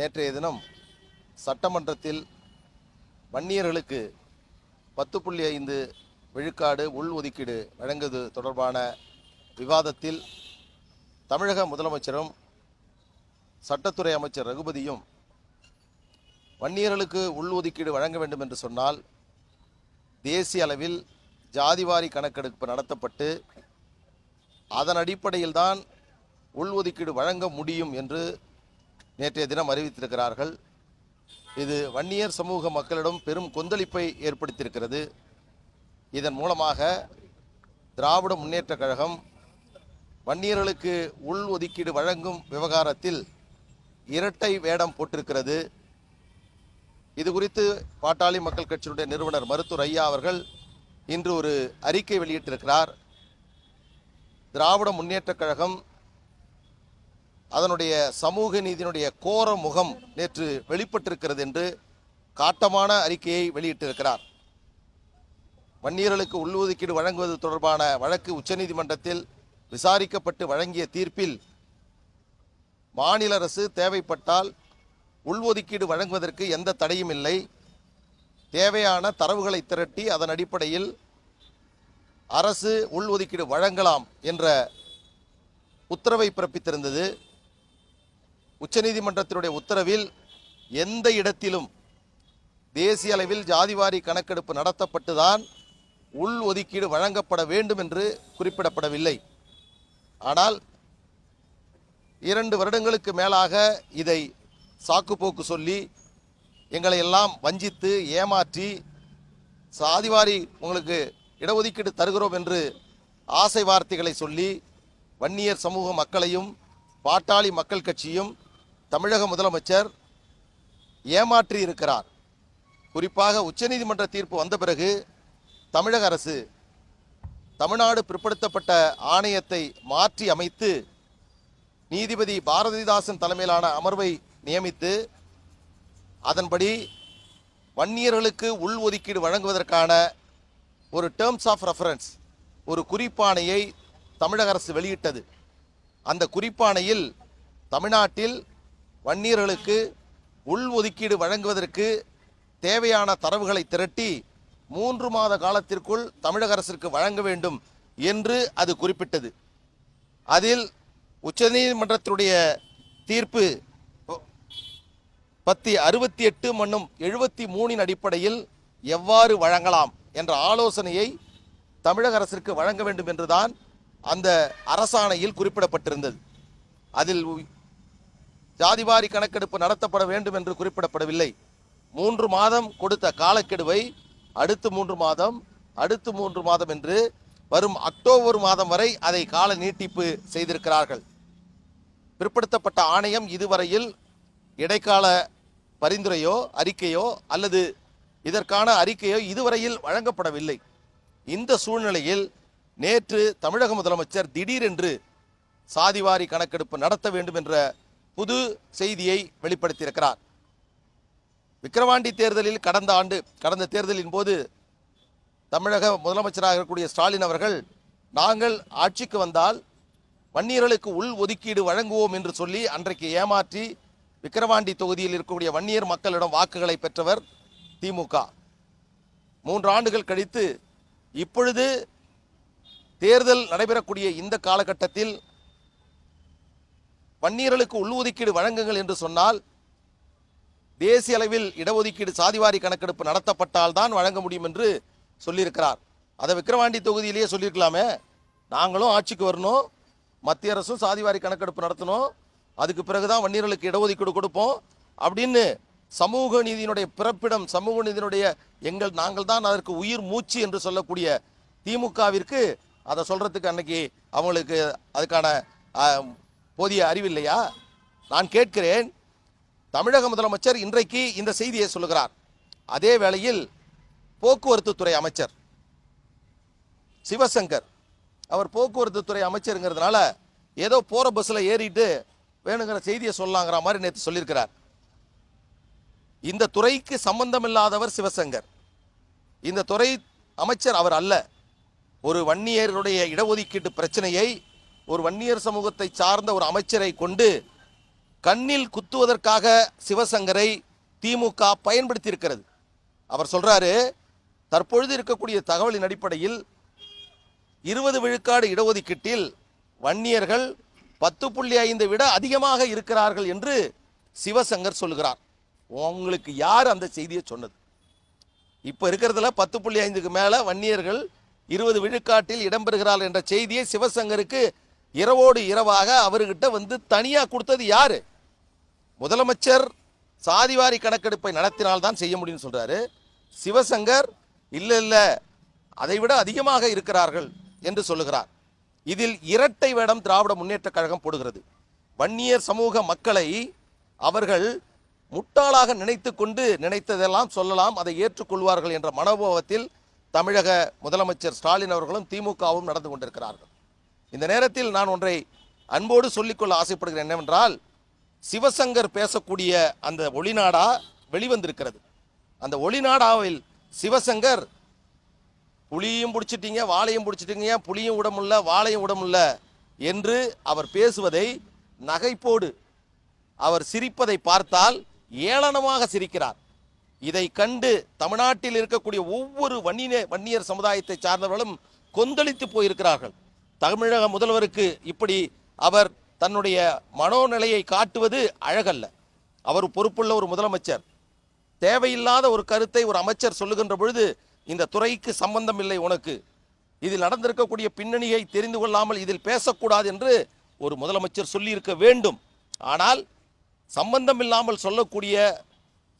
நேற்றைய தினம் சட்டமன்றத்தில் வன்னியர்களுக்கு பத்து புள்ளி ஐந்து விழுக்காடு உள் ஒதுக்கீடு வழங்குவது தொடர்பான விவாதத்தில் தமிழக முதலமைச்சரும் சட்டத்துறை அமைச்சர் ரகுபதியும் வன்னியர்களுக்கு உள் ஒதுக்கீடு வழங்க வேண்டும் என்று சொன்னால் தேசிய அளவில் ஜாதிவாரி கணக்கெடுப்பு நடத்தப்பட்டு அதன் அடிப்படையில்தான் உள் ஒதுக்கீடு வழங்க முடியும் என்று நேற்றைய தினம் அறிவித்திருக்கிறார்கள். இது வன்னியர் சமூக மக்களிடம் பெரும் கொந்தளிப்பை ஏற்படுத்தியிருக்கிறது. இதன் மூலமாக திராவிட முன்னேற்றக் கழகம் வன்னியர்களுக்கு உள் ஒதுக்கீடு வழங்கும் விவகாரத்தில் இரட்டை வேடம் போட்டிருக்கிறது. இது குறித்து பாட்டாளி மக்கள் கட்சியினுடைய நிறுவனர் மருத்துவர் ஐயா அவர்கள் இன்று ஒரு அறிக்கை வெளியிட்டிருக்கிறார். திராவிட முன்னேற்றக் கழகம் அதனுடைய சமூக நீதியினுடைய கோர முகம் நேற்று வெளிப்பட்டிருக்கிறது என்று காட்டமான அறிக்கையை வெளியிட்டிருக்கிறார். வன்னியர்களுக்கு உள்ஒதுக்கீடு வழங்குவது தொடர்பான வழக்கு உச்சநீதிமன்றத்தில் விசாரிக்கப்பட்டு வழங்கிய தீர்ப்பில் மாநில அரசு தேவைப்பட்டால் உள்ஒதுக்கீடு வழங்குவதற்கு எந்த தடையும் இல்லை. தேவையான தரவுகளை திரட்டி அதன் அடிப்படையில் அரசு உள்ஒதுக்கீடு வழங்கலாம் என்ற உத்தரவை பிறப்பித்திருந்தது. உச்சநீதிமன்றத்தினுடைய உத்தரவில் எந்த இடத்திலும் தேசிய அளவில் ஜாதிவாரி கணக்கெடுப்பு நடத்தப்பட்டுதான் உள் ஒதுக்கீடு வழங்கப்பட வேண்டும் என்று குறிப்பிடப்படவில்லை. ஆனால் இரண்டு வருடங்களுக்கு மேலாக இதை சாக்குப்போக்கு சொல்லி எங்களை எல்லாம் வஞ்சித்து ஏமாற்றி சாதிவாரி உங்களுக்கு இடஒதுக்கீடு தருகிறோம் என்று ஆசை வார்த்தைகளை சொல்லி வன்னியர் சமூக மக்களையும் பாட்டாளி மக்கள் கட்சியும் தமிழக முதலமைச்சர் ஏமாற்றி இருக்கிறார் குறிப்பாக உச்சநீதிமன்ற தீர்ப்பு வந்த பிறகு தமிழக அரசு தமிழ்நாடு பிற்படுத்தப்பட்ட ஆணையத்தை மாற்றி அமைத்து நீதிபதி பாரதிதாசன் தலைமையிலான அமர்வை நியமித்து அதன்படி வன்னியர்களுக்கு உள் ஒதுக்கீடு வழங்குவதற்கான ஒரு டேர்ம்ஸ் ஆஃப் ரெஃபரன்ஸ் ஒரு குறிப்பாணையை தமிழக அரசு வெளியிட்டது. அந்த குறிப்பாணையில் தமிழ்நாட்டில் வன்னியர்களுக்கு உள் ஒதுக்கீடு வழங்குவதற்கு தேவையான தரவுகளை திரட்டி மூன்று மாத காலத்திற்குள் தமிழக அரசிற்கு வழங்க வேண்டும் என்று அது குறிப்பிட்டது. அதில் உச்சநீதிமன்றத்தினுடைய தீர்ப்பு பத்தி அறுபத்தி எட்டு மண்ணும் எழுபத்தி மூணின் அடிப்படையில் எவ்வாறு வழங்கலாம் என்ற ஆலோசனையை தமிழக அரசிற்கு வழங்க வேண்டும் என்றுதான் அந்த அரசாணையில் குறிப்பிடப்பட்டிருந்தது. அதில் ஜாதிவாரி கணக்கெடுப்பு நடத்தப்பட வேண்டும் என்று குறிப்பிடப்படவில்லை. மூன்று மாதம் கொடுத்த காலக்கெடுவை அடுத்து மூன்று மாதம் அடுத்து மூன்று மாதம் என்று வரும் அக்டோபர் மாதம் வரை அதை கால நீட்டிப்பு செய்திருக்கிறார்கள். பிற்படுத்தப்பட்ட ஆணையம் இதுவரையில் இடைக்கால பரிந்துரையோ அறிக்கையோ அல்லது இதற்கான அறிக்கையோ இதுவரையில் வழங்கப்படவில்லை. இந்த சூழ்நிலையில் நேற்று தமிழக முதலமைச்சர் திடீரென்று சாதிவாரி கணக்கெடுப்பு நடத்த வேண்டும் என்ற புது செய்தியை வெளிப்படுத்தியிருக்கிறார். விக்கிரவாண்டி தேர்தலில் கடந்த ஆண்டு கடந்த தேர்தலின் போது தமிழக முதலமைச்சராக இருக்கக்கூடிய ஸ்டாலின் அவர்கள் நாங்கள் ஆட்சிக்கு வந்தால் வன்னியர்களுக்கு உள் ஒதுக்கீடு வழங்குவோம் என்று சொல்லி அன்றைக்கு ஏமாற்றி விக்கிரவாண்டி தொகுதியில் இருக்கக்கூடிய வன்னியர் மக்களிடம் வாக்குகளை பெற்றவர் திமுக. மூன்று ஆண்டுகள் கழித்து இப்பொழுது தேர்தல் நடைபெறக்கூடிய இந்த காலகட்டத்தில் வன்னியர்களுக்கு உள்ஒதுக்கீடு வழங்குங்கள் என்று சொன்னால் தேசிய அளவில் இடஒதுக்கீடு சாதிவாரி கணக்கெடுப்பு நடத்தப்பட்டால் தான் வழங்க முடியும் என்று சொல்லியிருக்கிறார். அதை விக்கிரவாண்டி தொகுதியிலேயே சொல்லியிருக்கலாமே. நாங்களும் ஆட்சிக்கு வரணும் மத்திய அரசும் சாதிவாரி கணக்கெடுப்பு நடத்தணும் அதுக்கு பிறகுதான் வன்னியர்களுக்கு இடஒதுக்கீடு கொடுப்போம் அப்படின்னு சமூக நீதியினுடைய பிறப்பிடம் சமூக நீதியினுடைய எங்கள் நாங்கள் தான் அதற்கு உயிர் மூச்சு என்று சொல்லக்கூடிய திமுகவிற்கு அதை சொல்றதுக்கு அன்னைக்கு அவங்களுக்கு அதுக்கான போதிய அறிவில்லையா? நான் கேட்கிறேன் தமிழக முதலமைச்சர் இன்றைக்கு இந்த செய்தியை சொல்லுகிறார். அதே வேளையில் போக்குவரத்து துறை அமைச்சர் சிவசங்கர் அவர் போக்குவரத்து துறை அமைச்சருங்கிறதுனால ஏதோ போகிற பஸ்ஸில் ஏறிட்டு வேணுங்கிற செய்தியை சொல்லலாங்கிற மாதிரி நேற்று சொல்லியிருக்கிறார். இந்த துறைக்கு சம்பந்தமில்லாதவர் சிவசங்கர். இந்த துறை அமைச்சர் அவர் அல்ல. ஒரு வன்னியருடைய இடஒதுக்கீட்டு பிரச்சனையை ஒரு வன்னியர் சமூகத்தை சார்ந்த ஒரு அமைச்சரை கொண்டு கண்ணில் குத்துவதற்காக சிவசங்கரை திமுக பயன்படுத்தியிருக்கிறது. அவர் சொல்றாரு தற்பொழுது இருக்கக்கூடிய தகவலின் அடிப்படையில் இருபது விழுக்காடு இடஒதுக்கீட்டில் வன்னியர்கள் பத்து புள்ளி ஐந்தை விட அதிகமாக இருக்கிறார்கள் என்று சிவசங்கர் சொல்கிறார் உங்களுக்கு யார் அந்த செய்தியை சொன்னது? இப்போ இருக்கிறதுல பத்து புள்ளி ஐந்துக்கு மேலே வன்னியர்கள் இருபது விழுக்காட்டில் இடம்பெறுகிறார்கள் என்ற செய்தியை சிவசங்கருக்கு இரவோடு இரவாக அவர்கிட்ட வந்து தனியாக கொடுத்தது யார்? முதலமைச்சர் சாதிவாரி கணக்கெடுப்பை நடத்தினால்தான் செய்ய முடியும்னு சொல்கிறாரு சிவசங்கர் இல்லை இல்லை அதை விட அதிகமாக இருக்கிறார்கள் என்று சொல்லுகிறார். இதில் இரட்டை வேடம் திராவிட முன்னேற்ற கழகம் போடுகிறது. வன்னியர் சமூக மக்களை அவர்கள் முட்டாளாக நினைத்து கொண்டு நினைத்ததெல்லாம் சொல்லலாம் அதை ஏற்றுக்கொள்வார்கள் என்ற மனோபாவத்தில் தமிழக முதலமைச்சர் ஸ்டாலின் அவர்களும் திமுகவும் நடந்து கொண்டிருக்கிறார்கள். இந்த நேரத்தில் நான் ஒன்றை அன்போடு சொல்லிக்கொள்ள ஆசைப்படுகிறேன் என்னவென்றால் சிவசங்கர் பேசக்கூடிய அந்த ஒளிநாடா வெளிவந்திருக்கிறது. அந்த ஒளிநாடாவில் சிவசங்கர் புளியும் பிடிச்சிட்டீங்க வாழையும் பிடிச்சிட்டீங்க புளியும் உடமுள்ள வாழையும் விட என்று அவர் பேசுவதை நகைப்போடு அவர் சிரிப்பதை பார்த்தால் ஏளனமாக சிரிக்கிறார். இதை கண்டு தமிழ்நாட்டில் இருக்கக்கூடிய ஒவ்வொரு வன்னிய வன்னியர் சமுதாயத்தை சார்ந்தவர்களும் கொந்தளித்து போயிருக்கிறார்கள். தமிழக முதல்வருக்கு இப்படி அவர் தன்னுடைய மனோநிலையை காட்டுவது அழகல்ல. அவர் பொறுப்புள்ள ஒரு முதலமைச்சர். தேவையில்லாத ஒரு கருத்தை ஒரு அமைச்சர் சொல்லுகின்ற பொழுது இந்த துறைக்கு சம்பந்தம் இல்லை உனக்கு. இதில் நடந்திருக்கக்கூடிய பின்னணியை தெரிந்து கொள்ளாமல் இதில் பேசக்கூடாது என்று ஒரு முதலமைச்சர் சொல்லியிருக்க வேண்டும். ஆனால் சம்பந்தம் இல்லாமல் சொல்லக்கூடிய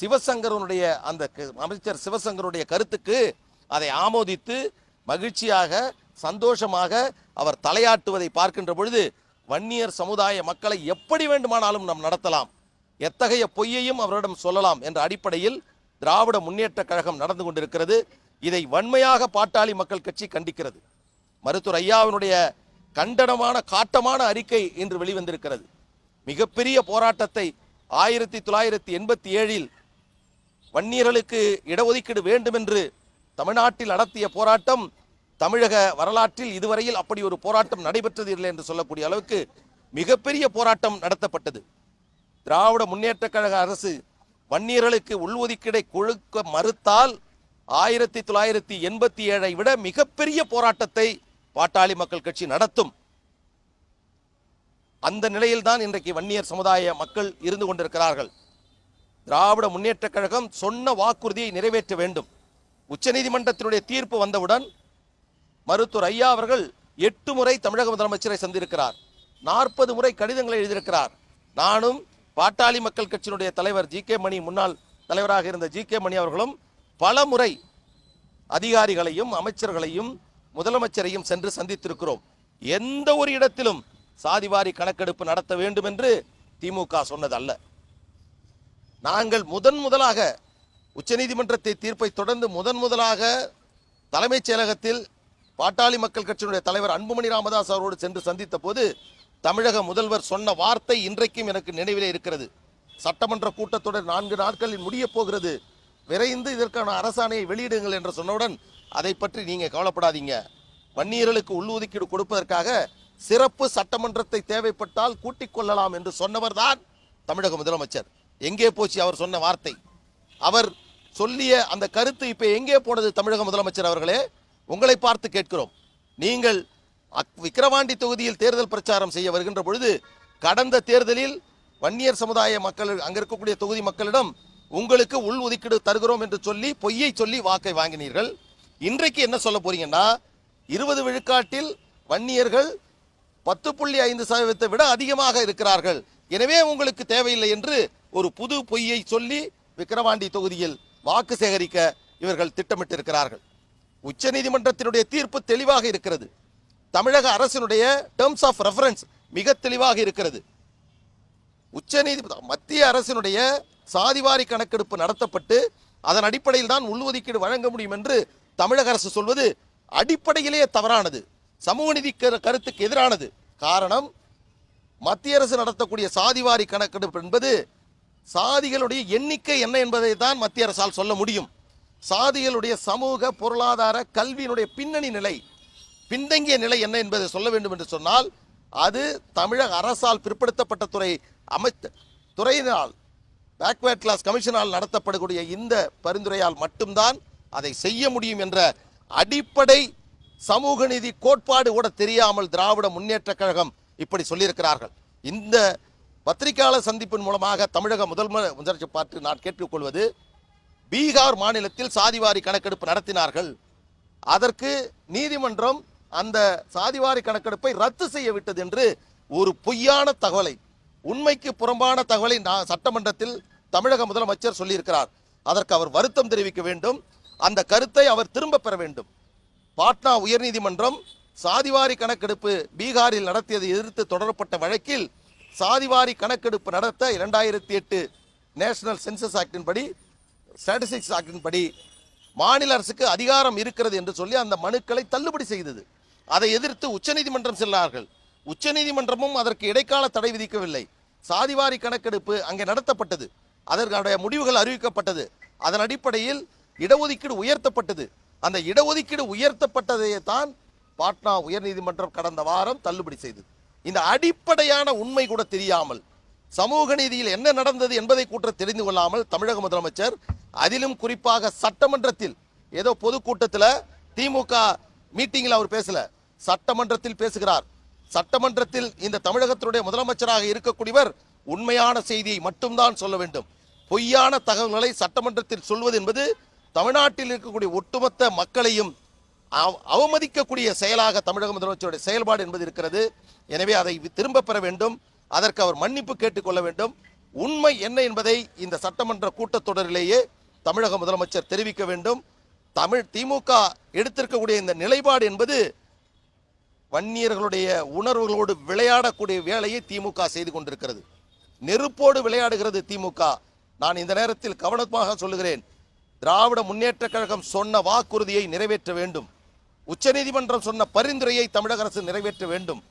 சிவசங்கரனுடைய அந்த க- அமைச்சர் சிவசங்கருடைய கருத்துக்கு அதை ஆமோதித்து மகிழ்ச்சியாக சந்தோஷமாக அவர் தலையாட்டுவதை பார்க்கின்ற பொழுது வன்னியர் சமுதாய மக்களை எப்படி வேண்டுமானாலும் நாம் நடத்தலாம். எத்தகைய பொய்யையும் அவரிடம் சொல்லலாம் என்ற அடிப்படையில் திராவிட முன்னேற்ற கழகம் நடந்து கொண்டிருக்கிறது. இதை வன்மையாக பாட்டாளி மக்கள் கட்சி கண்டிக்கிறது. மருத்துவர் ஐயாவினுடைய கண்டனமான காட்டமான அறிக்கை இன்று வெளிவந்திருக்கிறது. மிகப்பெரிய போராட்டத்தை ஆயிரத்தி தொள்ளாயிரத்தி எண்பத்தி ஏழில் வன்னியர்களுக்கு இடஒதுக்கீடு வேண்டும் என்று தமிழ்நாட்டில் நடத்திய போராட்டம் தமிழக வரலாற்றில் இதுவரையில் அப்படி ஒரு போராட்டம் நடைபெற்றது இல்லை என்று சொல்லக்கூடிய அளவுக்கு மிகப்பெரிய போராட்டம் நடத்தப்பட்டது. திராவிட முன்னேற்ற கழக அரசு வன்னியர்களுக்கு உள்ஒதுக்கீடை கொடுக்க மறுத்தால் ஆயிரத்தி தொள்ளாயிரத்தி எண்பத்தி ஏழை விட மிகப்பெரிய போராட்டத்தை பாட்டாளி மக்கள் கட்சி நடத்தும். அந்த நிலையில்தான் இன்றைக்கு வன்னியர் சமுதாய மக்கள் இருந்து கொண்டிருக்கிறார்கள். திராவிட முன்னேற்ற கழகம் சொன்ன வாக்குறுதியை நிறைவேற்ற வேண்டும். உச்சநீதிமன்றத்தினுடைய தீர்ப்பு வந்தவுடன் மருத்துவர் ஐயா அவர்கள் எட்டு முறை தமிழக முதலமைச்சரை சந்திருக்கிறார் நாற்பது முறை கடிதங்களை எழுதியிருக்கிறார். நானும் பாட்டாளி மக்கள் கட்சியினுடைய தலைவர் ஜி கே மணி முன்னாள் தலைவராக இருந்த ஜி கே மணி அவர்களும் பல முறை அதிகாரிகளையும் அமைச்சர்களையும் முதலமைச்சரையும் சென்று சந்தித்திருக்கிறோம். எந்த ஒரு இடத்திலும் சாதிவாரி கணக்கெடுப்பு நடத்த வேண்டும் என்று திமுக சொன்னதல்ல. நாங்கள் முதன் முதலாக உச்சநீதிமன்றத்தை தீர்ப்பை தொடர்ந்து முதன் முதலாக தலைமைச் செயலகத்தில் பாட்டாளி மக்கள் கட்சியினுடைய தலைவர் அன்புமணி ராமதாஸ் அவரோடு சென்று சந்தித்த போது தமிழக முதல்வர் சொன்ன வார்த்தை இன்றைக்கும் எனக்கு நினைவிலே இருக்கிறது. சட்டமன்ற கூட்டத்தொடர் நான்கு நாட்களில் முடியப் போகிறது. விரைந்து இதற்கான அரசாணையை வெளியிடுங்கள் என்று சொன்னவுடன் அதை பற்றி நீங்கள் கவலைப்படாதீங்க. வன்னியர்களுக்கு உள்ளொதுக்கீடு கொடுப்பதற்காக சிறப்பு சட்டமன்றத்தை தேவைப்பட்டால் கூட்டிக் கொள்ளலாம் என்று சொன்னவர்தான் தமிழக முதலமைச்சர். எங்கே போச்சு அவர் சொன்ன வார்த்தை? அவர் சொல்லிய அந்த கருத்து இப்போ எங்கே போனது தமிழக முதலமைச்சர் அவர்களே? உங்களை பார்த்து கேட்கிறோம். நீங்கள் அக்- விக்கிரவாண்டி தொகுதியில் தேர்தல் பிரச்சாரம் செய்ய வருகின்ற பொழுது கடந்த தேர்தலில் வன்னியர் சமுதாய மக்கள் அங்கே இருக்கக்கூடிய தொகுதி மக்களிடம் உங்களுக்கு உள் ஒதுக்கீடு தருகிறோம் என்று சொல்லி பொய்யை சொல்லி வாக்கை வாங்கினீர்கள். இன்றைக்கு என்ன சொல்ல போறீங்கன்னா இருபது விழுக்காட்டில் வன்னியர்கள் பத்து புள்ளி ஐந்து சதவீதத்தை விட அதிகமாக இருக்கிறார்கள். எனவே உங்களுக்கு தேவையில்லை என்று ஒரு புது பொய்யை சொல்லி விக்கிரவாண்டி தொகுதியில் வாக்கு சேகரிக்க இவர்கள் திட்டமிட்டிருக்கிறார்கள். உச்சநீதிமன்றத்தினுடைய தீர்ப்பு தெளிவாக இருக்கிறது. தமிழக அரசினுடைய டேர்ம்ஸ் ஆஃப் ரெஃபரன்ஸ் மிக தெளிவாக இருக்கிறது. உச்சநீதி மத்திய அரசினுடைய சாதிவாரி கணக்கெடுப்பு நடத்தப்பட்டு அதன் அடிப்படையில் தான் உள்ஒதுக்கீடு வழங்க முடியும் என்று தமிழக அரசு சொல்வது அடிப்படையிலேயே தவறானது. சமூக நீதி கரு- கருத்துக்கு எதிரானது. காரணம் மத்திய அரசு நடத்தக்கூடிய சாதிவாரி கணக்கெடுப்பு என்பது சாதிகளுடைய எண்ணிக்கை என்ன என்பதை தான் மத்திய அரசால் சொல்ல முடியும். சாதிகளுடைய சமூக பொருளாதார கல்வியினுடைய பின்னணி நிலை பின்தங்கிய நிலை என்ன என்பதை சொல்ல வேண்டும் என்று சொன்னால் அது தமிழக அரசால் பிற்படுத்தப்பட்ட துறை அமைத்த துறையினால் பேக்வேர்ட் கிளாஸ் கமிஷனால் நடத்தப்படக்கூடிய இந்த பரிந்துரையால் மட்டும்தான் அதை செய்ய முடியும் என்ற அடிப்படை சமூக நீதி கோட்பாடு கூட தெரியாமல் திராவிட முன்னேற்ற கழகம் இப்படி சொல்லியிருக்கிறார்கள். இந்த பத்திரிகையாளர் சந்திப்பின் மூலமாக தமிழக முதல்வர் முதலமைச்சர் பார்த்து நான் கேட்டுக்கொள்வது பீகார் மாநிலத்தில் சாதிவாரி கணக்கெடுப்பு நடத்தினார்கள். அதற்கு நீதிமன்றம் அந்த சாதிவாரி கணக்கெடுப்பை ரத்து செய்ய விட்டது என்று ஒரு பொய்யான தகவலை உண்மைக்கு புறம்பான தகவலை நான் சட்டமன்றத்தில் தமிழக முதலமைச்சர் சொல்லியிருக்கிறார். அதற்கு அவர் வருத்தம் தெரிவிக்க வேண்டும். அந்த கருத்தை அவர் திரும்ப பெற வேண்டும். பாட்னா உயர்நீதிமன்றம் சாதிவாரி கணக்கெடுப்பு பீகாரில் நடத்தியதை எதிர்த்து தொடரப்பட்ட வழக்கில் சாதிவாரி கணக்கெடுப்பு நடத்த இரண்டாயிரத்தி எட்டு நேஷனல் சென்சஸ் ஆக்டின்படி ஸ்டாட்டிஸ்டிக்ஸ் ஆக்டின் படி மாநில அரசுக்கு அதிகாரம் இருக்கிறது என்று சொல்லி அந்த மனுக்களை தள்ளுபடி செய்தது. அதை எதிர்த்து உச்சநீதிமன்றம் செல்லார்கள் உச்சநீதிமன்றமும் அதற்கு இடைக்கால தடை விதிக்கவில்லை. சாதிவாரி கணக்கெடுப்பு அங்கே நடத்தப்பட்டது. அதற்கான முடிவுகள் அறிவிக்கப்பட்டது. அதன் அடிப்படையில் இடஒதுக்கீடு உயர்த்தப்பட்டது. அந்த இடஒதுக்கீடு உயர்த்தப்பட்டதையே தான் பாட்னா உயர்நீதிமன்றம் கடந்த வாரம் தள்ளுபடி செய்தது. இந்த அடிப்படையான உண்மை கூட தெரியாமல் சமூக நீதியில் என்ன நடந்தது என்பதை கூற்ற தெரிந்து கொள்ளாமல் தமிழக முதலமைச்சர் அதிலும் குறிப்பாக சட்டமன்றத்தில் ஏதோ பொதுக்கூட்டத்தில் திமுக மீட்டிங்கில் அவர் பேசல. சட்டமன்றத்தில் பேசுகிறார். சட்டமன்றத்தில் இந்த தமிழகத்தினுடைய முதலமைச்சராக இருக்கக்கூடியவர் உண்மையான செய்தியை மட்டும்தான் சொல்ல வேண்டும். பொய்யான தகவல்களை சட்டமன்றத்தில் சொல்வது என்பது தமிழ்நாட்டில் இருக்கக்கூடிய ஒட்டுமொத்த மக்களையும் அவ- அவமதிக்கக்கூடிய செயலாக தமிழக முதலமைச்சருடைய செயல்பாடு என்பது இருக்கிறது. எனவே அதை திரும்ப பெற வேண்டும். அதற்கு அவர் மன்னிப்பு கேட்டுக்கொள்ள வேண்டும். உண்மை என்ன என்பதை இந்த சட்டமன்ற கூட்டத்தொடரிலேயே தமிழக முதலமைச்சர் தெரிவிக்க வேண்டும். தமிழ் திமுக எடுத்திருக்கக்கூடிய இந்த நிலைப்பாடு என்பது வன்னியர்களுடைய உணர்வுகளோடு விளையாடக்கூடிய வேலையை திமுக செய்து கொண்டிருக்கிறது. நெருப்போடு விளையாடுகிறது திமுக. நான் இந்த நேரத்தில் கவனமாக சொல்லுகிறேன். திராவிட முன்னேற்ற கழகம் சொன்ன வாக்குறுதியை நிறைவேற்ற வேண்டும். உச்சநீதிமன்றம் சொன்ன பரிந்துரையை தமிழக அரசு நிறைவேற்ற வேண்டும்.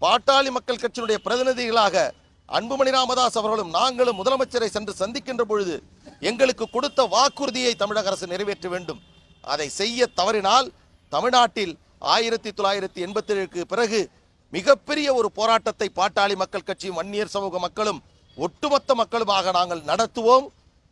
பாட்டாளி மக்கள் கட்சியினுடைய பிரதிநிதிகளாக அன்புமணி ராமதாஸ் அவர்களும் நாங்களும் முதலமைச்சரை சென்று சந்திக்கின்ற பொழுது எங்களுக்கு கொடுத்த வாக்குறுதியை தமிழக அரசு நிறைவேற்ற வேண்டும். அதை செய்ய தவறினால் தமிழ்நாட்டில் ஆயிரத்தி தொள்ளாயிரத்தி எண்பத்தி ஏழுக்கு பிறகு மிகப்பெரிய ஒரு போராட்டத்தை பாட்டாளி மக்கள் கட்சியும் வன்னியர் சமூக மக்களும் ஒட்டுமொத்த மக்களுமாக நாங்கள் நடத்துவோம்.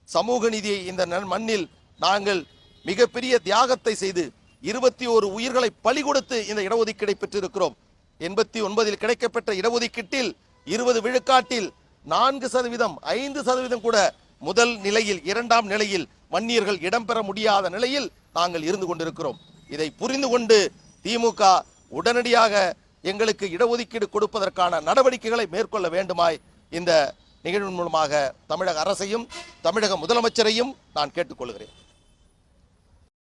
சமூக நீதியை இந்த நன் மண்ணில் நாங்கள் மிகப்பெரிய தியாகத்தை செய்து இருபத்தி ஒரு உயிர்களை பலி கொடுத்து இந்த இடஒதுக்கீடை பெற்றிருக்கிறோம். எண்பத்தி ஒன்பதில் கிடைக்கப்பெற்ற இடஒதுக்கீட்டில் இருபது விழுக்காட்டில் நான்கு சதவீதம் ஐந்து சதவீதம் கூட முதல் நிலையில் இரண்டாம் நிலையில் வன்னியர்கள் இடம்பெற முடியாத நிலையில் நாங்கள் இருந்து கொண்டிருக்கிறோம். இதை புரிந்து கொண்டு திமுக உடனடியாக எங்களுக்கு இடஒதுக்கீடு கொடுப்பதற்கான நடவடிக்கைகளை மேற்கொள்ள வேண்டுமாய் இந்த நிகழ்வின் மூலமாக தமிழக அரசையும் தமிழக முதலமைச்சரையும் நான் கேட்டுக்கொள்கிறேன்.